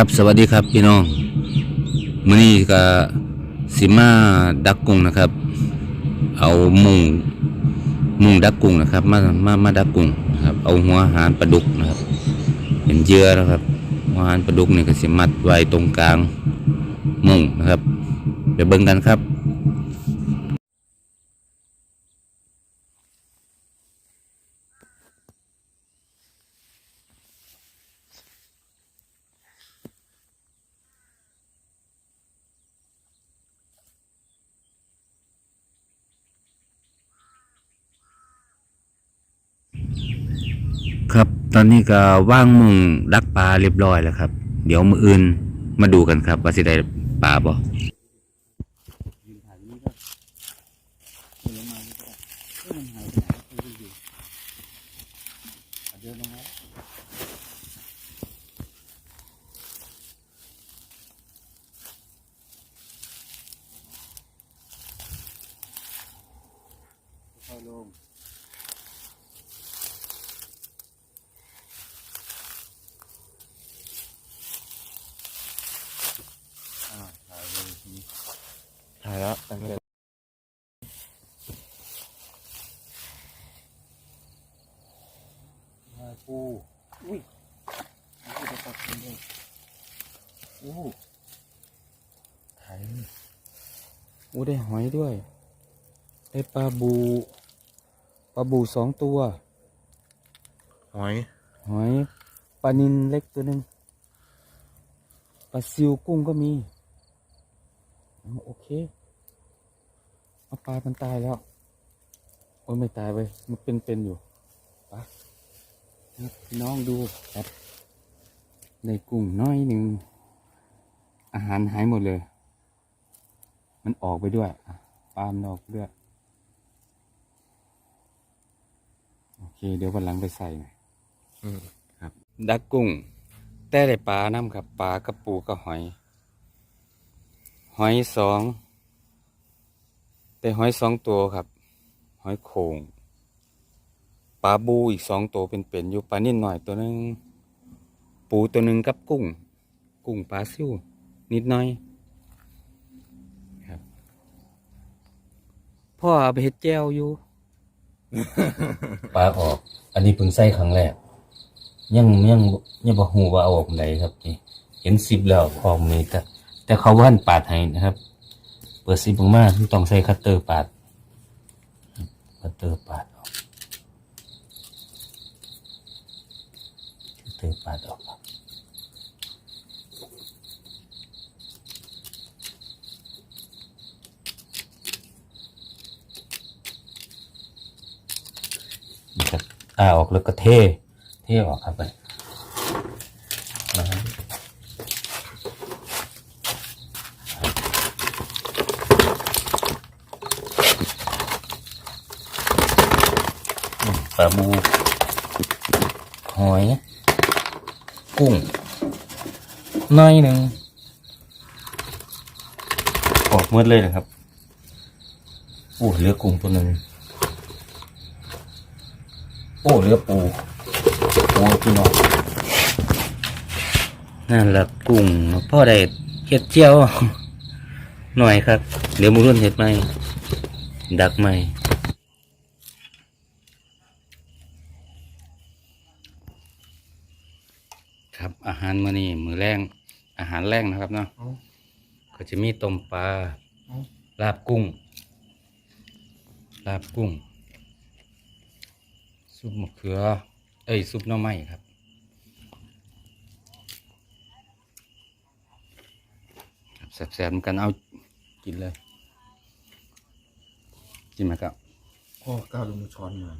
ครับ สวัสดีครับพี่น้องมื้อนี้ก็สิมาดักกุ้งนะครับ เอามุงมุงดักกุ้งนะครับ มามามาดักกุ้งนะครับ เอาหัวหารปลาดุกนะครับ เป็นเยื่อนะครับ หัวหารปลาดุกนี่ก็สิมัดไว้ตรงกลางมุงนะครับ เดี๋ยวเบิ่งกันครับ ครับตอนนี้ก็ว่างมุงดักปลาเรียบร้อยแล้วครับ เดี๋ยวมืออื่นมาดูกันครับว่าสิได้ปลาบ่ค่อยลงอ่าถ่ายเลยทีนี้ถ่าย แล้วตั้งแต่ถ่ายปูอุ้ยมันจะตัดกันเลยโอ้ถ่ายเลยโอ้ได้หอยด้วย ได้ปลาบู ปลาบูสองตัว หอย หอย ปลานินเล็กตัวหนึ่งปลาซิวกุ้งก็มีอ๋อโอเค เอาปลา มันตายแล้ว โอ้ยไม่ตายเว้ย มันเป็นเป็นอยู่ไปะพี่น้องดูครับในกุ้งน้อยหนึ่ง อาหารหายหมดเลย มันออกไปด้วยอะปลามันออกไปด้วย โอเค เดี๋ยววันหลังไปใส่หน่อยอืมครับ ดักกุ้ง แต่ได้ปลาน้ำครับ ปลากระปูกับหอย หอยสอง แต่หอยสองตัวครับ หอยโขงปลาบูอีกสองตัวเป็นๆอยู่ปลานิ่นหน่อยตัวนึง ปูตัวหนึ่งกับกุ้ง กุ้งปลาซิวนิดหน่อยครับพ่อเอาไปเฮ็ดแจ้วอยู่ ปลาออก อันนี้เพิ่งใส่ครั้งแรก ยังยังยังบ่ฮู้ว่าเอาออกไหนครับนี่ เห็นซิปแล้วพร้อมนี่แต่แต่เขาว่านปาดให้นะครับ เปิดซิปออกมาต้องใช้คัตเตอร์ปาด คัตเตอร์ปาดออก คัตเตอร์ปาดออกครับนี่ครับอ่าออกแล้วก็เท เทออกครับไปนะครับอืม ปลาบูหอย กุ้งน้อยหนึ่งออกหมดเลยนะครับโอ้เหลือกุ้งตัวหนึ่งโอ้เหลือปูโอ้พี่น้องนั่นละกุ้งพ่อได้เห็ดเจียวหน่อยครับ เดี๋ยวมูรุ่นเห็ดไหมดักไหม ครับ อาหารมื้อนี้มื้อแรงอาหารแรงนะครับเนาะเอาก็จะมีต้มปลาเอาลาบกุ้ง ลาบกุ้ง ซุปมะเขือ เอ้ย ซุปหน่อไม้ครับ ครับแซ่บๆเหมือนกันเอากินเลย กินไหมครับ พ่อก้าวลงช้อนมา